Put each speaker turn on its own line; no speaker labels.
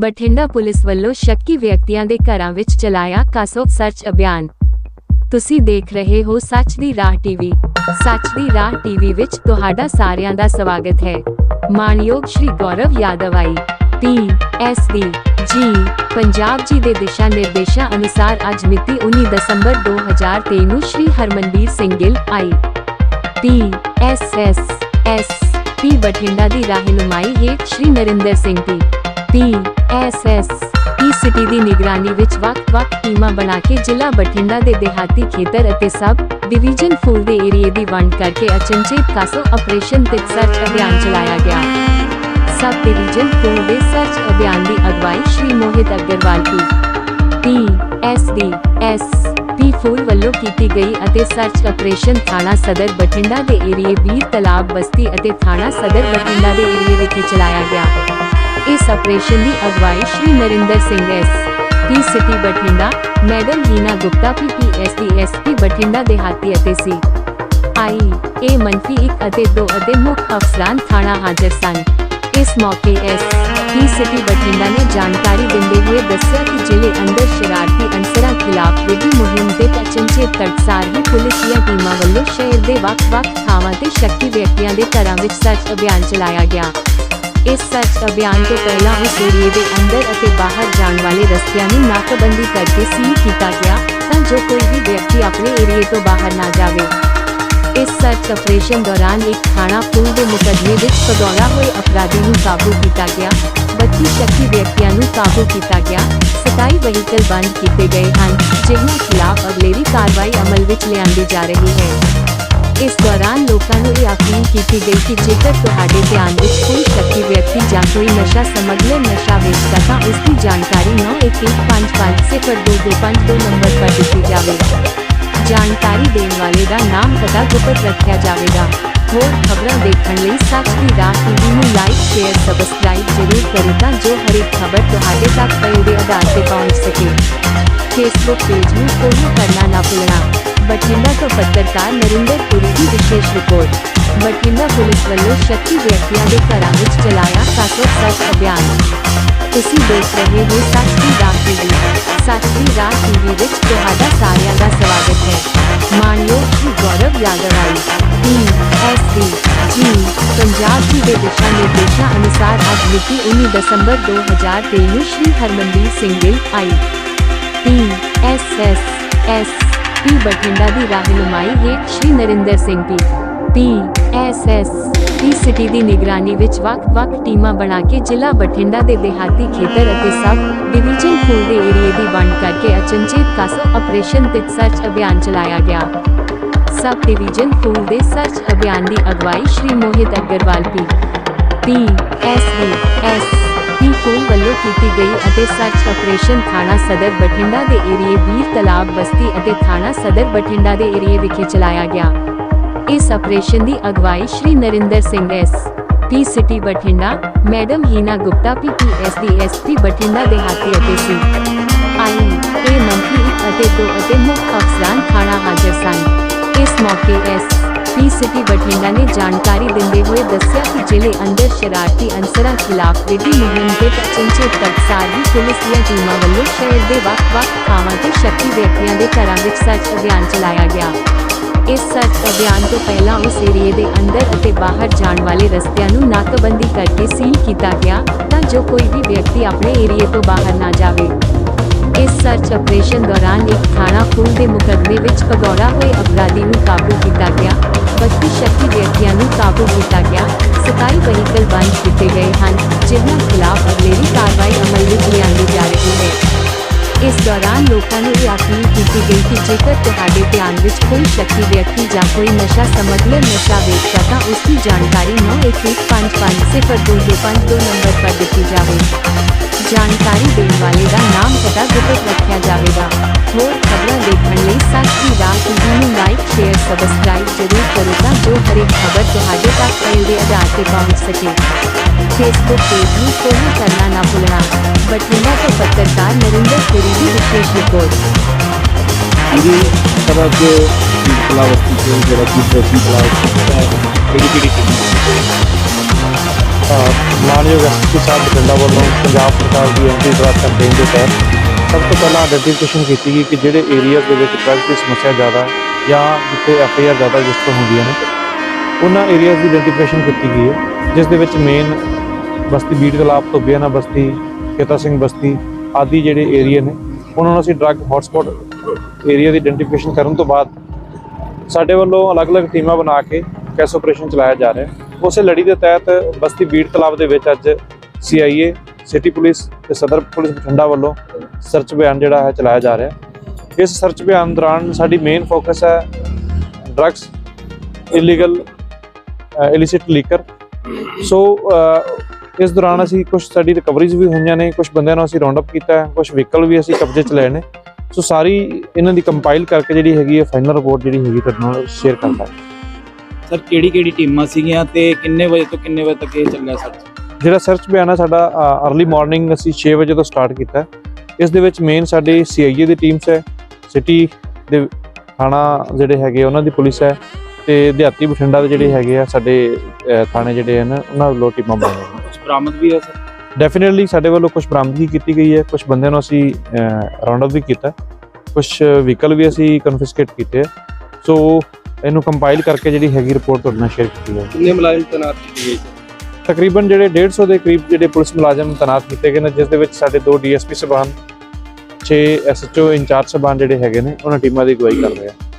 Bathinda police ਵੱਲੋਂ ਸ਼ੱਕੀ ਵਿਅਕਤੀਆਂ ਦੇ ਘਰਾਂ ਵਿੱਚ ਚਲਾਇਆ ਕਾਸੋ ਸਰਚ ਅਭਿਆਨ। ਤੁਸੀਂ ਦੇਖ ਰਹੇ ਹੋ ਸੱਚ ਦੀ ਰਾਹ ਟੀਵੀ। ਸੱਚ ਦੀ ਰਾਹ ਟੀਵੀ ਵਿੱਚ ਤੁਹਾਡਾ ਸਾਰਿਆਂ ਦਾ ਸਵਾਗਤ ਹੈ। ਮਾਨਯੋਗ Shri Gaurav Yadav I P S D, G, Punjab ji ਦੇ ਦਿਸ਼ਾ ਨਿਰਦੇਸ਼ਾਂ ਅਨੁਸਾਰ ਅੱਜ ਮਿਤੀ 19 ਦਸੰਬਰ 2023 ਨੂੰ Shri Harmanveer Singh Gill I. P S S S, P Bathinda ਦੀ ਰਹਿਨੁਮਾਈ ਹੇਠ Shri Narinder Singh P P S S city ਦੀ ਨਿਗਰਾਨੀ ਵਿੱਚ ਵੱਖ-ਵੱਖ ਟੀਮਾਂ ਬਣਾ ਕੇ ਜ਼ਿਲ੍ਹਾ ਬਠਿੰਡਾ ਦੇ ਦਿਹਾਤੀ ਖੇਤਰ ਅਤੇ ਸਬ ਡਿਵੀਜ਼ਨ ਫੂਲ ਦੇ ਏਰੀਏ ਦੀ ਵੰਡ ਕਰਕੇ ਅਚਨਚੇਤ ਕਾਸੋ ਆਪਰੇਸ਼ਨ ਤੇ ਸਰਚ ਅਭਿਆਨ ਚਲਾਇਆ ਗਿਆ। ਸਬ ਡਿਵੀਜ਼ਨ ਫੂਲ ਦੇ ਸਰਚ ਅਭਿਆਨ ਦੀ ਅਗਵਾਈ Shri Mohit Agarwal P P S D S P Phul ਵੱਲੋਂ ਕੀਤੀ ਗਈ ਅਤੇ ਸਰਚ ਆਪਰੇਸ਼ਨ ਥਾਣਾ ਸਦਰ ਬਠਿੰਡਾ ਦੇ ਏਰੀਏ ਵੀਰ ਤਲਾਬ ਬਸਤੀ ਅਤੇ ਥਾਣਾ ਸਦਰ ਬਠਿੰਡਾ ਦੇ ਏਰੀਏ ਵਿਖੇ ਚਲਾਇਆ ਗਿਆ। ਇਸ ਆਪਰੇਸ਼ਨ ਦੀ ਅਗਵਾਈ Shri Narinder Singh S P city Bathinda, madam Heena Gupta P Bathinda ਦੇ ਅਤੇ ਸੀ। ਆਈ ਏ ਮੰਫੀ 1 ਅਤੇ 2 ਅਤੇ ਮੁੱਖ ਅਫਸਰਾਂ ਥਾਣਾ ਹਾਜ਼ਰ ਸਨ। ਇਸ ਮੌਕੇ ਐਸ ਪੀ ਸਿਟੀ ਬਠਿੰਡਾ ਨੇ ਜਾਣਕਾਰੀ ਦਿੰਦੇ ਹੋਏ ਦੱਸਿਆ ਕਿ ਜ਼ਿਲ੍ਹੇ ਅੰਦਰ ਸ਼ਰਾਰਤੀ ਅੰਸਰਾਂ ਖਿਲਾਫ ਵਿੱਢੀ ਮੁਹਿੰਮ ਦੇ ਅਚਨਚੇਤ ਤੜਕਸਾਰ ਦੀ ਪੁਲਿਸ ਦੀਆਂ ਟੀਮਾਂ ਵੱਲੋਂ ਸ਼ਹਿਰ ਦੇ ਵੱਖ-ਵੱਖ ਥਾਵਾਂ ਤੇ ਸ਼ੱਕੀ ਵਿਅਕਤੀਆਂ ਦੇ ਘਰਾਂ ਵਿੱਚ ਸਰਚ ਅਭਿਆਨ ਚਲਾਇਆ ਗਿਆ। ਇਸ ਸਰਚ ਅਭਿਆਨ ਤੋਂ ਪਹਿਲਾਂ ਉਸ ਏਰੀਏ ਦੇ ਅੰਦਰ ਅਤੇ ਬਾਹਰ ਜਾਣ ਵਾਲੇ ਰਸਤਿਆਂ ਨੂੰ ਨਾਕਾਬੰਦੀ ਕਰਕੇ ਸੀਲ ਕੀਤਾ ਗਿਆ ਤਾਂ ਜੋ ਕੋਈ ਵੀ ਵਿਅਕਤੀ ਆਪਣੇ ਏਰੀਏ ਤੋਂ ਬਾਹਰ ਨਾ ਜਾਵੇ। ਇਸ ਸਰਚ ਆਪਰੇਸ਼ਨ ਦੌਰਾਨ ਇੱਕ ਥਾਣਾ ਪੁਲ ਦੇ ਮੁਕੱਦਮੇ ਵਿੱਚ ਪਗੌੜਾ ਹੋਏ ਅਪਰਾਧੀ ਨੂੰ ਕਾਬੂ ਕੀਤਾ ਗਿਆ 32 ਸ਼ੱਕੀ ਵਿਅਕਤੀਆਂ ਨੂੰ ਕਾਬੂ ਕੀਤਾ ਗਿਆ 27 ਵਹੀਕਲ ਬੰਦ ਕੀਤੇ ਗਏ ਹਨ, ਜਿਨ੍ਹਾਂ ਖਿਲਾਫ ਅਗਲੇਰੀ ਕਾਰਵਾਈ ਅਮਲ ਵਿੱਚ ਲਿਆਂਦੀ ਜਾ ਰਹੀ ਹੈ। ਇਸ ਦੌਰਾਨ ਲੋਕਾਂ ਨੂੰ ਇਹ ਅਪੀਲ ਕੀਤੀ ਗਈ ਕਿ ਜੇਕਰ ਤੁਹਾਡੇ ਧਿਆਨ ਵਿੱਚ ਕੋਈ ਸ਼ੱਕੀ ਵਿਅਕਤੀ ਜਾਂ ਕੋਈ ਨਸ਼ਾ ਸਮਗਲਰ ਨਸ਼ਾ ਵੇਚਦਾ ਤਾਂ ਉਸ ਦੀ ਜਾਣਕਾਰੀ 9155022252 ਨੰਬਰ ਪਰ ਦਿੱਤੀ ਜਾਵੇ ਜਾਣਕਾਰੀ ਦੇਣ ਵਾਲੇ ਦਾ ਨਾਮ ਪਤਾ ਗੁਪਤ ਰੱਖਿਆ ਜਾਵੇਗਾ ਹੋਰ ਖਬਰਾਂ ਦੇਖਣ ਲਈ ਸੱਚ ਦੀ ਰਾਹ ਟੀਵੀ ਨੂੰ ਲਾਈਕ ਸ਼ੇਅਰ ਸਬਸਕ੍ਰਾਈਬ ਜ਼ਰੂਰ ਕਰੋ ਤਾਂ ਜੋ ਹਰ ਇੱਕ ਖਬਰ ਤੁਹਾਡੇ ਤੱਕ ਪਹਿਲ ਦੇ ਆਧਾਰ ਤੇ ਪਹੁੰਚ ਸਕੇ ਫੇਸਬੁੱਕ ਪੇਜ ਨੂੰ ਫੋਲੋ ਕਰਨਾ ਨਾ ਭੁੱਲਣਾ ਬਠਿੰਡਾ ਤੋਂ ਪੱਤਰਕਾਰ ਨਰਿੰਦਰ ਪੁਰੀ ਦੀ ਵਿਸ਼ੇਸ਼ ਰਿਪੋਰਟ ਬਠਿੰਡਾ ਪੁਲਿਸ ਵੱਲੋਂ ਸ਼ੱਕੀ ਵਿਅਕਤੀਆਂ ਦੇ ਘਰਾਂ ਵਿੱਚ ਚਲਾਇਆ ਕਾਸੋ ਸਰਚ ਅਭਿਆਨ ਤੁਸੀਂ ਦੇਖ ਰਹੇ ਹੋ ਸੱਚ ਦੀ ਰਾਹ ਟੀਵੀ ਸੱਚ ਦੀ ਰਾਹ ਟੀਵੀ ਵਿੱਚ ਤੁਹਾਡਾ ਸਾਰਿਆਂ ਦਾ ਸਵਾਗਤ ਹੈ ਮਾਨਯੋਗ ਸ਼੍ਰੀ ਗੌਰਵ ਯਾਦਵ ਆਈ ਪੀ ਜੀ ਪੰਜਾਬ ਜੀ ਦੇ ਦਿਸ਼ਾ ਨਿਰਦੇਸ਼ਾਂ ਅਨੁਸਾਰ ਅੱਜ ਮਿਤੀ 19 ਦਸੰਬਰ 2023 ਨੂੰ Shri Harmanveer Singh Gill I P S S S P Bathinda ਦੀ ਰਹਿਨੁਮਾਈ ਹੇਠ Shri Narinder Singh P P S S P city ਦੀ ਨਿਗਰਾਨੀ ਵਿੱਚ ਵੱਖ-ਵੱਖ ਟੀਮਾਂ ਬਣਾ ਕੇ ਜ਼ਿਲ੍ਹਾ ਬਠਿੰਡਾ ਦੇ ਦਿਹਾਤੀ ਖੇਤਰ ਅਤੇ ਸਬ ਡਿਵੀਜ਼ਨ ਫੂਲ ਦੇ ਏਰੀਏ ਦੀ ਵੰਡ ਕਰਕੇ ਅਚਨਚੇਤ ਕਾਸੋ ਆਪਰੇਸ਼ਨ ਤੇ ਸਰਚ ਅਭਿਆਨ ਚਲਾਇਆ ਗਿਆ। ਸਬ ਡਿਵੀਜ਼ਨ ਫੂਲ ਦੇ ਸਰਚ ਅਭਿਆਨ ਦੀ ਅਗਵਾਈ Shri Mohit Agarwal P P S S P Phul ਕੀਤੀ ਗਈ ਅਤੇ ਸਰਚ ਆਪਰੇਸ਼ਨ ਥਾਣਾ ਸਦਰ ਬਠਿੰਡਾ ਦੇ ਏਰੀਏ ਵੀਰ ਤਲਾਬ ਬਸਤੀ ਅਤੇ ਥਾਣਾ ਸਦਰ ਬਠਿੰਡਾ ਦੇ ਏਰੀਏ ਵਿਖੇ ਚਲਾਇਆ ਗਿਆ। ਇਸ ਆਪਰੇਸ਼ਨ ਦੀ ਅਗਵਾਈ Shri Narinder Singh S P city Bathinda, madam Heena Gupta P P S Bathinda ਦੇ ਹਾਤੀ ਅਤੇ ਸੀ। ਆਈ ਏ ਮੰਤਰੀ ਅਤੇ ਦੋ ਅਤੇ ਮੁੱਖ ਅਫਸਰਾਂ ਥਾਣਾ ਹਾਜ਼ਰ ਸਨ। ਇਸ ਮੌਕੇ ਐਸ ਪੀ ਸਿਟੀ ਬਠਿੰਡਾ ਨੇ ਜਾਣਕਾਰੀ ਦਿੰਦੇ ਹੋਏ ਦੱਸਿਆ ਕਿ ਜ਼ਿਲ੍ਹੇ ਅੰਦਰ ਸ਼ਰਾਰਤੀ ਅਨਸਰਾਂ ਖਿਲਾਫ ਵਿੱਢੀ ਮੁਹਿੰਮ ਤੇ ਚੰਚੇ ਤੜਕਸਾਰ ਦੀ ਪੁਲਿਸ ਦੀਆਂ ਟੀਮਾਂ ਵੱਲੋਂ ਸ਼ਹਿਰ ਦੇ ਵੱਖ-ਵੱਖ ਥਾਵਾਂ ਤੇ ਸ਼ੱਕੀ ਵਿਅਕਤੀਆਂ ਦੇ ਘਰਾਂ ਵਿੱਚ ਸਰਚ ਅਭਿਆਨ ਚਲਾਇਆ ਗਿਆ। ਇਸ ਸਰਚ ਅਭਿਆਨ ਤੋਂ ਪਹਿਲਾਂ ਉਸ ਏਰੀਏ ਦੇ ਅੰਦਰ ਅਤੇ ਬਾਹਰ ਜਾਣ ਵਾਲੇ ਰਸਤਿਆਂ ਨੂੰ ਨਾਕਾਬੰਦੀ ਕਰਕੇ ਸੀਲ ਕੀਤਾ ਗਿਆ ਤਾਂ ਜੋ ਕੋਈ ਵੀ ਵਿਅਕਤੀ ਆਪਣੇ ਏਰੀਏ ਤੋਂ ਬਾਹਰ ਨਾ ਜਾਵੇ। ਇਸ ਸਰਚ ਆਪਰੇਸ਼ਨ ਦੌਰਾਨ ਇੱਕ ਥਾਣਾ ਫੂਲ ਦੇ ਮੁਕੱਦਮੇ ਵਿੱਚ ਭਗੌੜਾ ਹੋਏ ਅਪਰਾਧੀ ਨੂੰ ਕਾਬੂ ਕੀਤਾ ਗਿਆ। 32 ਸ਼ੱਕੀ ਵਿਅਕਤੀਆਂ ਨੂੰ ਕਾਬੂ ਕੀਤਾ ਗਿਆ। 27 ਵਹੀਕਲ ਬੰਦ ਕੀਤੇ ਗਏ ਹਨ, ਜਿਨ੍ਹਾਂ ਖਿਲਾਫ ਅਗਲੇਰੀ ਕਾਰਵਾਈ ਅਮਲ ਵਿੱਚ ਲਿਆਂਦੀ ਜਾ ਰਹੀ ਹੈ। ਇਸ ਦੌਰਾਨ ਲੋਕਾਂ ਨੂੰ ਇਹ ਅਪੀਲ ਕੀਤੀ ਗਈ ਕਿ ਜੇਕਰ ਤੁਹਾਡੇ ਧਿਆਨ ਵਿੱਚ ਕੋਈ ਸ਼ੱਕੀ ਵਿਅਕਤੀ ਜਾਂ ਕੋਈ ਨਸ਼ਾ ਸਮਗਲਰ ਨਸ਼ਾ ਵੇਚਦਾ ਤਾਂ ਉਸ ਦੀ ਜਾਣਕਾਰੀ 9155022252 ਨੰਬਰ ਪਰ ਦਿੱਤੀ ਜਾਵੇ ਜਾਣਕਾਰੀ ਦੇਣ ਵਾਲੇ ਦਾ ਨਾਮ ਪਤਾ ਗੁਪਤ ਰੱਖਿਆ ਜਾਵੇਗਾ ਹੋਰ ਖਬਰਾਂ ਦੇਖਣ ਲਈ ਸੱਚ ਦੀ ਰਾਹ ਟੀਵੀ ਨੂੰ ਲਾਈਕ ਸ਼ੇਅਰ ਸਬਸਕ੍ਰਾਈਬ ਜ਼ਰੂਰ ਕਰੋ ਤਾਂ ਜੋ ਹਰ ਇੱਕ ਖਬਰ ਤੁਹਾਡੇ ਤੱਕ ਪਹਿਲ ਦੇ ਆਧਾਰ ਤੇ ਪਹੁੰਚ ਸਕੇ ਫੇਸਬੁੱਕ ਪੇਜ ਨੂੰ ਫੋਲੋ ਕਰਨਾ ਨਾ ਭੁੱਲਣਾ ਬਠਿੰਡਾ ਤੋਂ ਪੱਤਰਕਾਰ ਨਰਿੰਦਰ ਪੁਰੀ ਦੀ ਵਿਸ਼ੇਸ਼ ਰਿਪੋਰਟ
ਹਾਂਜੀ ਸਭ ਅੱਜ ਕਲਾਵਸਤੀ ਤੋਂ ਜਿਹੜਾ ਕਿ ਪ੍ਰੋਫੀ ਕਲਾਸ ਹੈ ਕਿਹੜੀ ਕਿਹੜੀ ਟੀਮ
ਅਹ ਮਾਨਯੋਗ ਐਸਪੀ ਸਾਹਿਬ ਬਠਿੰਡਾ ਵੱਲੋਂ ਪੰਜਾਬ ਸਰਕਾਰ ਦੀ ਐਂਟੀ ਡਰੱਗ ਕੈਂਪੇਨ ਦੇ ਤਹਿਤ ਸਭ ਤੋਂ ਪਹਿਲਾਂ ਆਈਡੈਂਟੀਫਿਕੇਸ਼ਨ ਕੀਤੀ ਗਈ ਕਿ ਜਿਹੜੇ ਏਰੀਆਜ਼ ਦੇ ਵਿੱਚ ਡਰੱਗ ਦੀ ਸਮੱਸਿਆ ਜ਼ਿਆਦਾ ਹੈ ਜਾਂ ਜਿੱਥੇ ਐਫ ਆਈ ਆਰ ਜ਼ਿਆਦਾ ਰਜਿਸਟਰ ਹੁੰਦੀਆਂ ਨੇ ਉਹਨਾਂ ਏਰੀਆਜ਼ ਦੀ ਆਈਡੈਂਟੀਫਿਕੇਸ਼ਨ ਕੀਤੀ ਗਈ ਹੈ ਜਿਸ ਦੇ ਵਿੱਚ ਮੇਨ ਬਸਤੀ ਬੀੜ ਤਲਾਬ ਧੁੱਬਿਆਣਾ ਬਸਤੀ, ਕੇਤਾ ਸਿੰਘ ਬਸਤੀ ਆਦਿ ਜਿਹੜੇ ਏਰੀਆ ਨੇ, ਉਹਨਾਂ ਨੂੰ ਅਸੀਂ ਡਰੱਗ ਹੌਟਸਪੌਟ ਏਰੀਆ ਦੀ ਆਈਡੈਂਟੀਫਿਕੇਸ਼ਨ ਕਰਨ ਤੋਂ ਬਾਅਦ ਸਾਡੇ ਵੱਲੋਂ ਅਲੱਗ-ਅਲੱਗ ਟੀਮਾਂ ਬਣਾ ਕੇ ਕੈਸ ਆਪਰੇਸ਼ਨ ਚਲਾਇਆ ਜਾ ਰਿਹਾ ਹੈ। ਉਸੇ ਲੜੀ ਦੇ ਤਹਿਤ ਬਸਤੀ ਬੀੜ ਤਲਾਬ ਦੇ ਵਿੱਚ ਅੱਜ ਸੀਆਈਏ ਸਿਟੀ ਪੁਲਿਸ ਤੇ ਸਦਰ ਪੁਲਿਸ ਬਠਿੰਡਾ ਵੱਲੋਂ ਸਰਚ ਅਭਿਆਨ ਜਿਹੜਾ ਹੈ ਚਲਾਇਆ ਜਾ ਰਿਹਾ ਹੈ। ਇਸ ਸਰਚ ਅਭਿਆਨ ਦੌਰਾਨ ਸਾਡੀ ਮੇਨ ਫੋਕਸ ਹੈ drugs illegal illicit liquor so ਇਸ ਦੌਰਾਨ ਅਸੀਂ ਕੁਝ ਸਾਡੀ ਰਿਕਵਰੀਜ਼ ਵੀ ਹੋਈਆਂ ਨੇ ਕੁਝ ਬੰਦਿਆਂ ਨੂੰ ਅਸੀਂ ਰਾਉਂਡ ਅਪ ਕੀਤਾ ਹੈ ਕੁਝ ਵਹੀਕਲ ਵੀ ਅਸੀਂ ਕਬਜ਼ੇ 'ਚ ਲਏ ਨੇ। ਸੋ ਸਾਰੀ ਇਹਨਾਂ ਦੀ ਕੰਪਾਈਲ ਕਰਕੇ ਜਿਹੜੀ ਹੈਗੀ ਹੈ ਫਾਈਨਲ ਰਿਪੋਰਟ ਜਿਹੜੀ ਹੈਗੀ ਤੁਹਾਡੇ ਨਾਲ ਸ਼ੇਅਰ ਕਰਦਾ ਹੈ।
ਸਰ ਕਿਹੜੀ ਕਿਹੜੀ ਟੀਮਾਂ ਸੀਗੀਆਂ ਤੇ ਕਿੰਨੇ ਵਜੇ ਤੋਂ ਕਿੰਨੇ ਵਜੇ ਤੱਕ ਇਹ ਚੱਲਿਆ ਸਰ
ਜਿਹੜਾ ਸਰਚ ਅਭਿਆਨ ਹੈ ਸਾਡਾ ਅਰਲੀ ਮਾਰਨਿੰਗ ਅਸੀਂ 6 ਵਜੇ ਤੋਂ ਸਟਾਰਟ ਕੀਤਾ। ਇਸ ਦੇ ਵਿੱਚ ਮੇਨ ਸਾਡੇ ਸੀਆਈਏ ਦੀ ਟੀਮਸ ਹੈ ਸਿਟੀ ਦੇ ਥਾਣਾ ਜਿਹੜੇ ਹੈਗੇ ਉਹਨਾਂ ਦੀ ਪੁਲਿਸ ਹੈ ਤੇ ਦਿਹਾਤੀ ਬਠਿੰਡਾ ਦੇ ਜਿਹੜੇ ਹੈਗੇ ਆ ਸਾਡੇ ਥਾਣੇ ਜਿਹੜੇ ਹਨ ਉਹਨਾਂ ਵੱਲੋਂ ਟੀਮਾਂ ਬਣਾਈਆਂ
ਕੁਝ ਬਰਾਮਦ ਵੀ ਹੈ ਸਰ?
ਡੈਫੀਨਿਟਲੀ ਸਾਡੇ ਵੱਲੋਂ ਕੁਝ ਬਰਾਮਦਗੀ ਕੀਤੀ ਗਈ ਹੈ ਕੁਝ ਬੰਦਿਆਂ ਨੂੰ ਅਸੀਂ ਰਾਉਂਡ ਅਪ ਵੀ ਕੀਤਾ। ਕੁਝ ਵਹੀਕਲ ਵੀ ਅਸੀਂ ਕਨਫਿਸਕੇਟ ਕੀਤੇ ਸੋ ਇਹਨੂੰ ਕੰਪਾਈਲ ਕਰਕੇ ਜਿਹੜੀ ਹੈਗੀ ਰਿਪੋਰਟ ਤੁਹਾਡੇ ਨਾਲ ਸ਼ੇਅਰ ਕੀਤੀ ਹੈ
ਕਿੰਨੇ ਮੁਲਾਜ਼ਮ ਤੈਨਾਤ ਕੀਤੇ ਗਏ
ਤਕਰੀਬਨ ਜਿਹੜੇ 150 ਦੇ ਕਰੀਬ ਜਿਹੜੇ ਪੁਲਿਸ ਮੁਲਾਜ਼ਮ ਤੈਨਾਤ ਕੀਤੇ ਗਏ ਨੇ ਜਿਸ ਦੇ ਵਿੱਚ ਸਾਡੇ ਦੋ ਡੀਐਸਪੀ ਸਬਾਨ 6 ਐਸਐਚਓ ਇੰਚਾਰਜ ਸਬਾਨ ਜਿਹੜੇ ਹੈਗੇ ਨੇ ਉਹਨਾਂ ਟੀਮਾਂ ਦੀ ਅਗਵਾਈ ਕਰ ਰਹੇ ਆ।